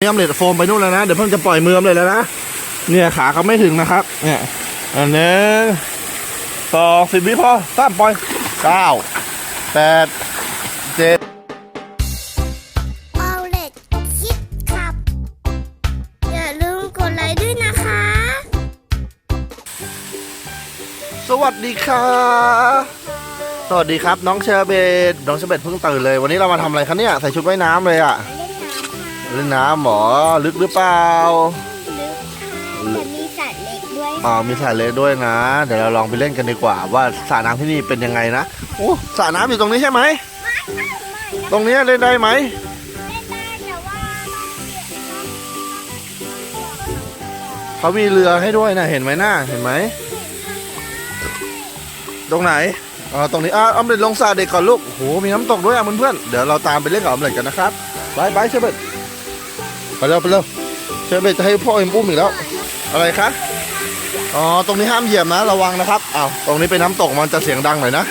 นี่ออมเล็ตโฟมไปนู่นแล้วนะ เดี๋ยวเพิ่งจะปล่อยมือมเล็ตแล้วนะ เนี่ยขาเขาไม่ถึงนะครับ เนี่ยอันหนึ่งสองสิบวิพอสามปล่อยเก้าแปดเจ็ดเอาเล็ดคิดขับ อย่าลืมกดไลค์ด้วยนะคะ สวัสดีครับสวัสดีครับน้องเชอร์เบตน้องเชอร์เบตเพิ่งตื่นเลย วันนี้เรามาทำอะไรคะเนี่ย ใส่ชุดว่ายน้ำเลยอะ เล่นน้ำค่ะเล่นน้ำหมอลึกหรือเปล่า ลึกค่ะแต่มีสัตว์เล็กด้วยอ๋อมีสระเล็กด้วยนะ เดี๋ยวเราลองไปเล่นกันดีกว่า ว่าสระน้ำที่นี่เป็นยังไงนะโอ้สระน้ำอยู่ตรงนี้ใช่ไหม ไม่ไม่ไม่ตรงนี้เล่นได้ไหมเล่นได้แต่ว่าต้องเก็บต้องเขามีเรือให้ด้วยนะเห็นไหมหน้าเห็นไหม ตรงไหนอ๋อตรงนี้อะออมเล็ตลงสระเด็กก่อนลูกโอ้โหมีน้ำตกด้วยอะเพื่อนๆเดี๋ยวเราตามไปเล่นกับออมเล็ตกันนะครับไปไปเชอร์เบต ไปเร็วไปเร็วเชอร์เบตจะให้พ่อเอ็มอุ้มอีกแล้ว อะไรคะอ๋อตรงนี้ห้ามเหยียบนะระวังนะครับอ้าวตรงนี้เป็นน้ำตกมันจะเสียงดังหน่อยนะ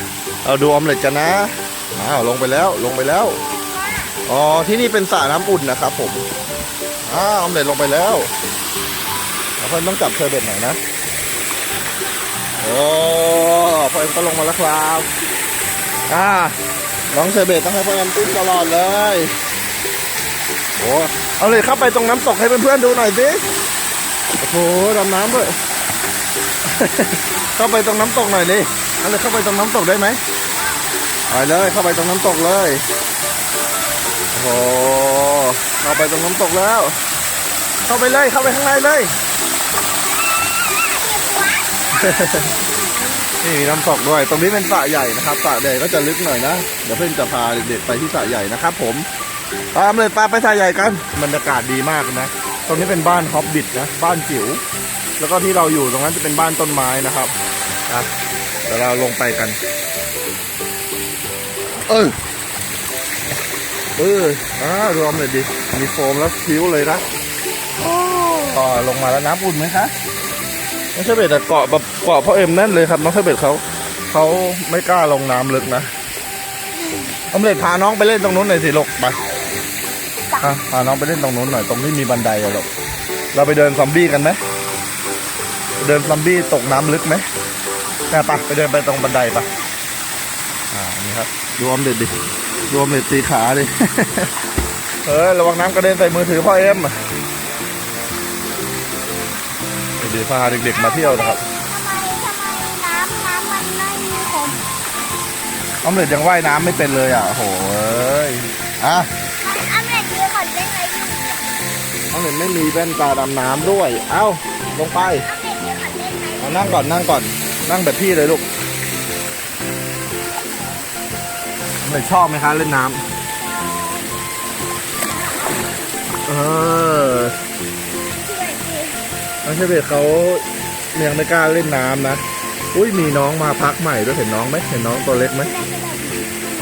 เอาดูออมเล็ตกันนะอ้าวลงไปแล้วลงไปแล้วอ๋อที่นี่เป็นสระน้ำอุ่นนะครับผมอ้าวออมเล็ตลงไปแล้วเอเพื่อนต้องจับเชอร์เบตหน่อยนะโอ้พ่อเอ็มก็ลงมาแล้วครับอ่าน้องเชอร์เบตต้องให้พ่อเอ็มตุ้มตลอดเลยโอ้ เอาเลยเข้าไปตรงน้ำตกให้เพื่อนๆดูหน่อยสิโอ้โหดำน้ำด้วย เข้าไปตรงน้ำตกหน่อยดิเอาเลยเข้าไปตรงน้ำตกได้ไหมไปเลยเข้าไปตรงน้ำตกเลยโอ้โหเข้าไปตรงน้ำตกแล้ว เข้าไปเลยเข้าไปข้างในเลยนี่มีน้ำตกด้วย ตรงนี้เป็นสระใหญ่นะครับสระใหญ่ก็จะลึกหน่อยนะ เดี๋ยวเพื่อนจะพาเด็กๆไปที่สระใหญ่นะครับผม ตามเลยปาไปสระใหญ่กันบรรยากาศดีมากนะ ตรงนี้เป็นบ้านฮอบบิทนะ บ้านจิ๋ว แล้วก็ที่เราอยู่ตรงนั้นจะเป็นบ้านต้นไม้นะครับนะเดี๋ยวเราลงไปกัน เออเอออ่ารวมเลยดิ มีโฟมแล้วคิ้วเลยนะก็ลงมาแล้วน้ำอุ่นไหมคะน้องเชเบตอะเกาะแบบเกาะพ่อเอ็มแน่นเลยครับน้องเชเบตเขาเขาไม่กล้าลงน้ำลึกนะอมเล็ตพาน้องไปเล่นตรงนู้นหน่อยสิลูกไป อะพาน้องไปเล่นตรงนู้นหน่อยตรงที่มีบันไดอะลูกเราไปเดินซอมบี้กันไหมเดินซอมบี้ตกน้ำลึกไหมน่ะไปไปเดินไปตรงบันไดปะอ่านี่ครับดูออมเล็ตดิดูออมเล็ตตีขาดิ เออระวังน้ำกระเด็นใส่มือถือพ่อเอ็มเดี๋ยวพาเด็กๆมาเที่ยวนะครับทำไมทำไมน้ำน้ำมันไม่มีขมออมเล็ตยังว่ายน้ำไม่เป็นเลยอะโอ้โหเอ้ยอะ ออมเล็ตไม่มีแว่นตาดำน้ำด้วย เอ้าลงไปเอานั่งก่อนนั่งก่อน นั่งแบบพี่เลยลูกออมเล็ตชอบไหมคะเล่นน้ำเออช่วยสิน้องเชเบตเขายังไม่กล้าเล่นน้ำนะ อุ้ยมีน้องมาพักใหม่ด้วยเห็นน้องไหมเห็นน้องตัวเล็กไหม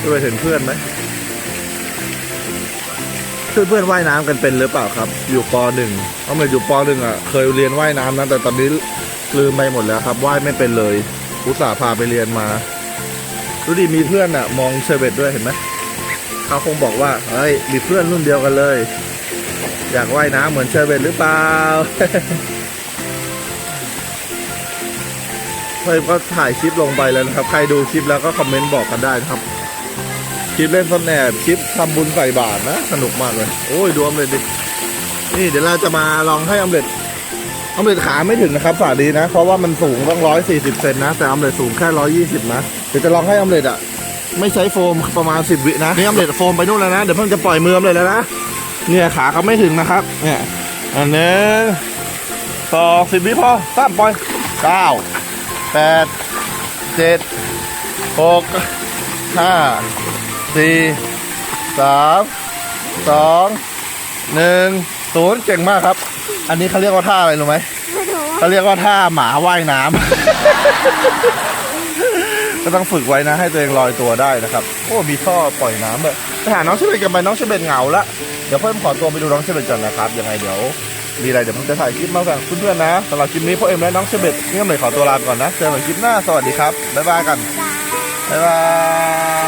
ด้วยเห็นเพื่อนไหม เพื่อนเพื่อนๆว่ายน้ำกันเป็นหรือเปล่าครับ อยู่ปหนึ่งเอามาอยู่ปหนึ่งอะ เคยเรียนว่ายน้ำนะแต่ตอนนี้ลืมไปหมดแล้วครับว่ายไม่เป็นเลยอุตส่าห์พาไปเรียนมาดูดิมีเพื่อนอะ มองเชอร์เบตด้วยเห็นไหมเขาคงบอกว่าเฮ้ยมีเพื่อนรุ่นเดียวกันเลย อยากว่ายน้ำเหมือนเชอร์เบตหรือเปล่าเพื่อนก็ถ่ายคลิปลงไปแล้วนะครับ ใครดูคลิปแล้วก็คอมเมนต์บอกกันได้นะครับ คลิปเล่นซ่อนแอบคลิปทำบุญใส่บาตรนะ สนุกมากเลย โอ้ยดูออมเล็ตดิ นี่เดี๋ยวเราจะมาลองให้ออมเล็ตออมเล็ตขาไม่ถึงนะครับฝาดีนะ เพราะว่ามันสูงต้องร้อยสี่สิบเซนนะ แต่ออมเล็ตสูงแค่ร้อยยี่สิบนะ เดี๋ยวจะลองให้ออมเล็ตอะ ไม่ใช้โฟมประมาณสิบวินะ นี่ออมเล็ตโฟมไปนู่นแล้วนะ เดี๋ยวเพิ่งจะปล่อยมืออมเล็ตแล้วนะ เนี่ยขาเขาไม่ถึงนะครับ เนี่ย อันนึ่งสองสิบวิพอสามปล่อยเก้าแปดเจ็ดหกห้า สี่สามสองหนึ่งศูนย์เก่งมากครับ อันนี้เขาเรียกว่าท่าอะไรรู้ไหมไม่รู้ว่าเขาเรียกว่าท่าหมาว่ายน้ำ ก็ต้องฝึกไว้นะ ให้ตัวเองลอยตัวได้นะครับ โอ้มีท่อปล่อยน้ำเลยไปหาน้องเชเบตกันไปน้องเชเบตเหงาละเดี๋ยวเพิ่มขอตัวไปดูน้องเชเบตก่อนนะครับยังไงเดี๋ยวมีอะไรเดี๋ยวผมจะถ่ายคลิปมาฝากเพื่อนๆนะสำหรับคลิปนี้พ่อเอ็มและน้องเชเบตนี่ก็เลยขอตัวลาไปก่อนนะเจอกันใหม่คลิปหน้าสวัสดีครับบ๊ายบายกันบ๊ายบาย